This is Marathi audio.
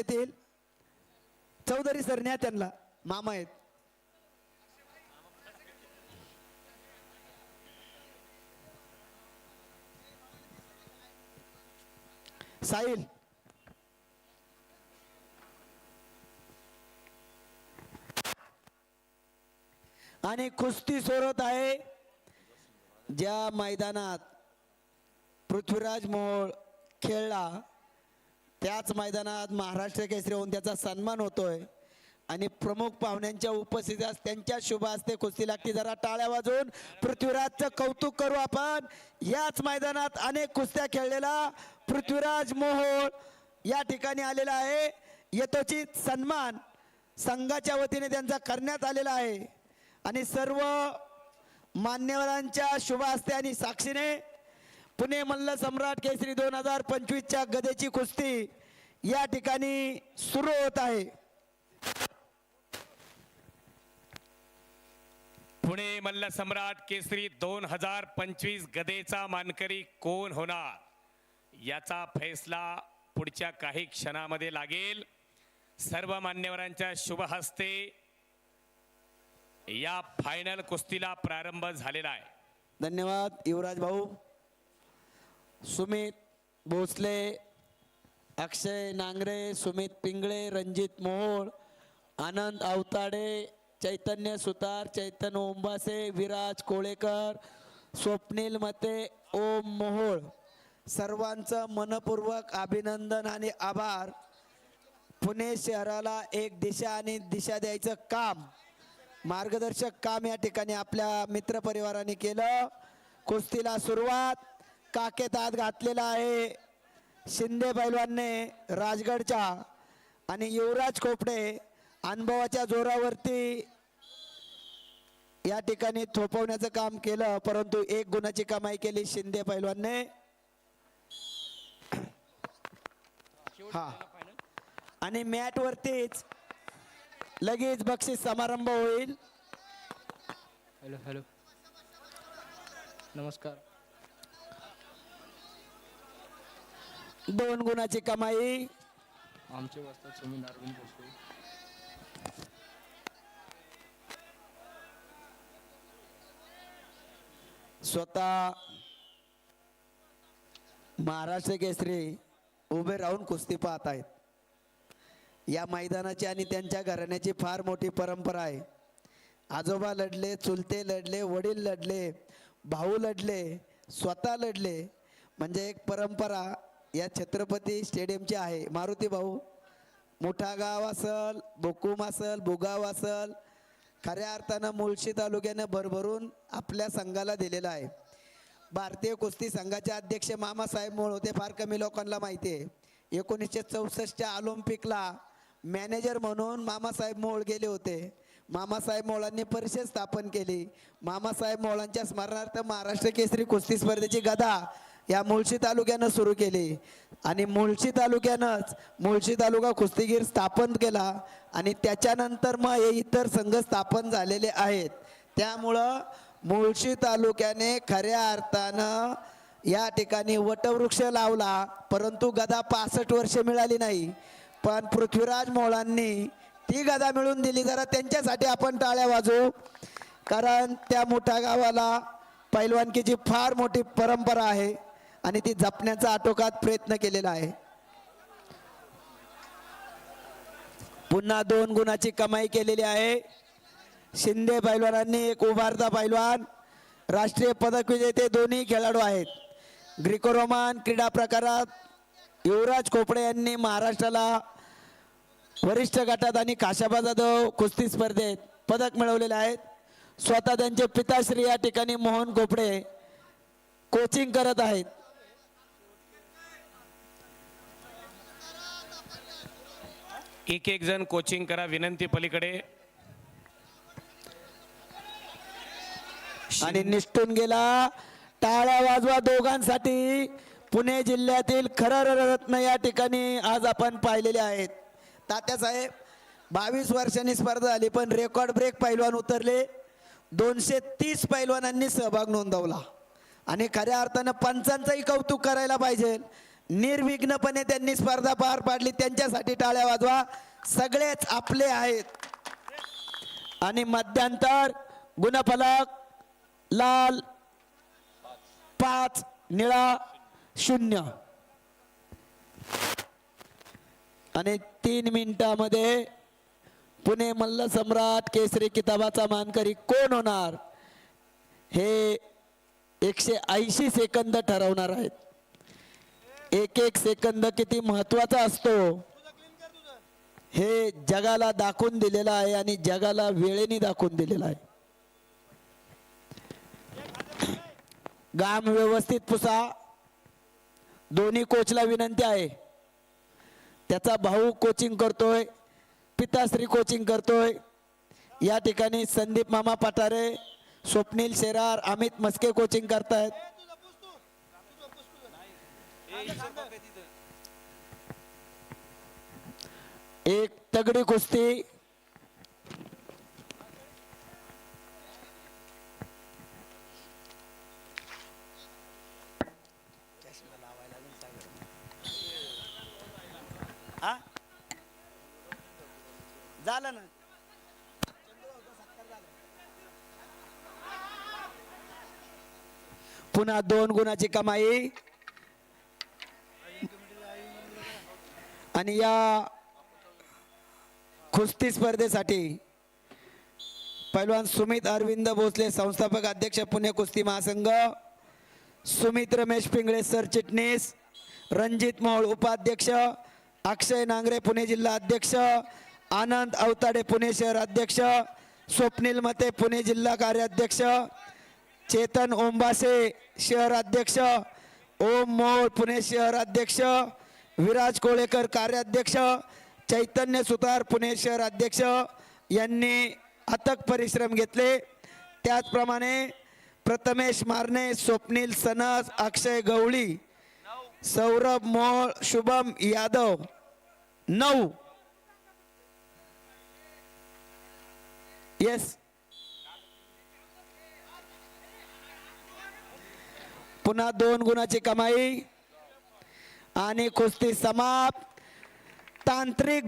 येतील? चौधरी सर न्या त्यांना. मामा आहेत. साहिल. आणि कुस्ती सोडत आहे ज्या मैदानात पृथ्वीराज मोहोळ खेळला. त्याच मैदानात महाराष्ट्र केसरी होऊन त्याचा सन्मान होतोय. आणि प्रमुख पाहुण्यांच्या उपस्थितीत त्यांच्या शुभ हस्ते कुस्ती लागते. जरा टाळ्या वाजवून पृथ्वीराजचं कौतुक करू आपण. याच मैदानात अनेक कुस्त्या खेळलेला पृथ्वीराज मोहोळ या ठिकाणी आलेला आहे. यथोचित सन्मान संघाच्या वतीने त्यांचा करण्यात आलेला आहे. आणि सर्व मान्यवरांच्या शुभ हस्ते आणि साक्षीने पुणे मल्ल सम्राट केसरी दोन हजार पंचवीसच्या गदेची कुस्ती या ठिकाणी सुरू होत आहे. पुणे मल्ल सम्राट केसरी दोन हजार पंचवीस गदेचा मानकरी कोण होणार? याचा फैसला पुढच्या काही क्षणामध्ये लागेल. सर्व मान्यवरांच्या शुभ हस्ते या फायनल कुस्तीला प्रारंभ झालेला आहे. धन्यवाद युवराज भाऊ. सुमित भोसले अक्षय नांगरे सुमित पिंगळे रणजित मोहोळ आनंद अवताडे चैतन्य सुतार चैतन्य ओंबासे विराज कोळेकर स्वप्नील मते ओम मोहोळ. सर्वांचं मनपूर्वक अभिनंदन आणि आभार. पुणे शहराला एक दिशा आणि दिशा द्यायचं काम. मार्गदर्शक काम या ठिकाणी आपल्या मित्रपरिवाराने केलं. कुस्तीला सुरुवात. काकेत आत घातलेला आहे. शिंदे पैलवानने राजगडच्या आणि युवराज खोपडे अनुभवाच्या जोरावरती या ठिकाणी थोपवण्याचं काम केलं परंतु एक गुणाची कमाई केली शिंदे पैलवानने. हा. आणि मॅट वरतीच लगेच बक्षीस समारंभ होईल. Hello hello. नमस्कार. दोन गुणाची कमाई. आमचे वस्तात सुमीन अरविंद भोसले. स्वतः महाराष्ट्र केसरी उभे राहून कुस्ती पाहत आहेत. या मैदानाची आणि त्यांच्या घराण्याची फार मोठी परंपरा आहे. आजोबा लढले चुलते लढले वडील लढले भाऊ लढले स्वतः लढले. म्हणजे एक परंपरा या छत्रपती स्टेडियमचे आहे. मारुती भाऊ मोठा गाव असल बोकुम असल बुगाव असल खऱ्या अर्थानं मुळशी तालुक्यानं भरभरून आपल्या संघाला दिलेला आहे. भारतीय कुस्ती संघाचे अध्यक्ष मामासाहेब मोळ होते फार कमी लोकांना माहिती आहे. एकोणीसशे चौसष्टच्या ऑलिम्पिकला मॅनेजर म्हणून मामासाहेब मोळ गेले होते. मामासाहेब मोळांनी परिषद स्थापन केली. मामासाहेब मोळांच्या स्मरणार्थ महाराष्ट्र केसरी कुस्ती स्पर्धेची गदा या मुळशी तालुक्यानं सुरू केली. आणि मुळशी तालुक्यानंच मुळशी तालुका कुस्तीगीर स्थापन केला आणि त्याच्यानंतर मग हे इतर संघ स्थापन झालेले आहेत. त्यामुळं मुळशी तालुक्याने खऱ्या अर्थानं या ठिकाणी वटवृक्ष लावला परंतु गदा पासष्ट वर्ष मिळाली नाही. पण पृथ्वीराज मोळांनी ती गदा मिळून दिली जरा त्यांच्यासाठी आपण टाळ्या वाजू कारण त्या मोठ्या गावाला पैलवानकीची फार मोठी परंपरा आहे. आणि ती जपण्याचा आटोकात प्रयत्न केलेला आहे. पुन्हा दोन गुणाची कमाई केलेली आहे. शिंदे पैलवानांनी एक उभारता पैलवान राष्ट्रीय पदक विजेते दोन्ही खेळाडू आहेत. ग्रीको रोमान क्रीडा प्रकारात युवराज खोपडे यांनी महाराष्ट्राला वरिष्ठ गटात आणि काशाबा जाधव कुस्ती स्पर्धेत पदक मिळवलेले आहेत. स्वतः त्यांचे पिताश्री या ठिकाणी मोहन खोपडे कोचिंग करत आहेत. एक एक जण कोचिंग करा विनंती पलीकडे. आणि निष्ठून गेला. टाळ्या वाजवा दोघांसाठी. पुणे जिल्ह्यातील खरं रत्न या ठिकाणी आज आपण पाहिलेले आहेत. तात्यासाहेब बावीस वर्षांनी स्पर्धा झाली पण रेकॉर्ड ब्रेक पैलवान उतरले. दोनशे तीस पैलवानांनी सहभाग नोंदवला. आणि खऱ्या अर्थानं पंचांचंही कौतुक करायला पाहिजे. निर्विघ्नपणे त्यांनी स्पर्धा पार पाडली. त्यांच्यासाठी टाळ्या वाजवा. सगळेच आपले आहेत. आणि मध्यांतर गुणफलक लाल पाच निळा शून्य. आणि तीन मिनिटामध्ये पुणे मल्ल सम्राट केसरी किताबाचा मानकरी कोण होणार? हे एकशे ऐंशी सेकंद ठरवणार आहेत. एक एक सेकंद किती महत्त्वाचा असतो? हे जगाला दाखवून दिलेलं आहे आणि जगाला वेळेने दाखवून दिलेलं आहे. गाम व्यवस्थित पुसा. दोन्ही कोचला विनंती आहे. त्याचा भाऊ कोचिंग करतोय पिताश्री कोचिंग करतोय. या ठिकाणी संदीप मामा पठारे स्वप्नील शेरार अमित मस्के कोचिंग करतायत. एक तगडी कुस्ती. झालं ना? पुन्हा दोन गुणाची कमाई. आणि या कुस्ती स्पर्धेसाठी पैलवान सुमित अरविंद भोसले संस्थापक अध्यक्ष पुणे कुस्ती महासंघ सुमित रमेश पिंगळे सरचिटणीस रणजित मोहोळ उपाध्यक्ष अक्षय नांगरे पुणे जिल्हा अध्यक्ष आनंद अवताडे पुणे शहर अध्यक्ष स्वप्नील मते पुणे जिल्हा कार्याध्यक्ष चेतन ओंबासे शहर अध्यक्ष ओम मोहोळ पुणे शहर अध्यक्ष विराज कोळेकर कार्याध्यक्ष चैतन्य सुतार पुणे शहर अध्यक्ष यांनी अथक परिश्रम घेतले. त्याचप्रमाणे प्रथमेश मारणे स्वप्नील सनस अक्षय गवळी सौरभ मोळ शुभम यादव. नऊ. येस पुन्हा दोन गुणाची कमाई. आणि कुस्ती समाप्त. तांत्रिक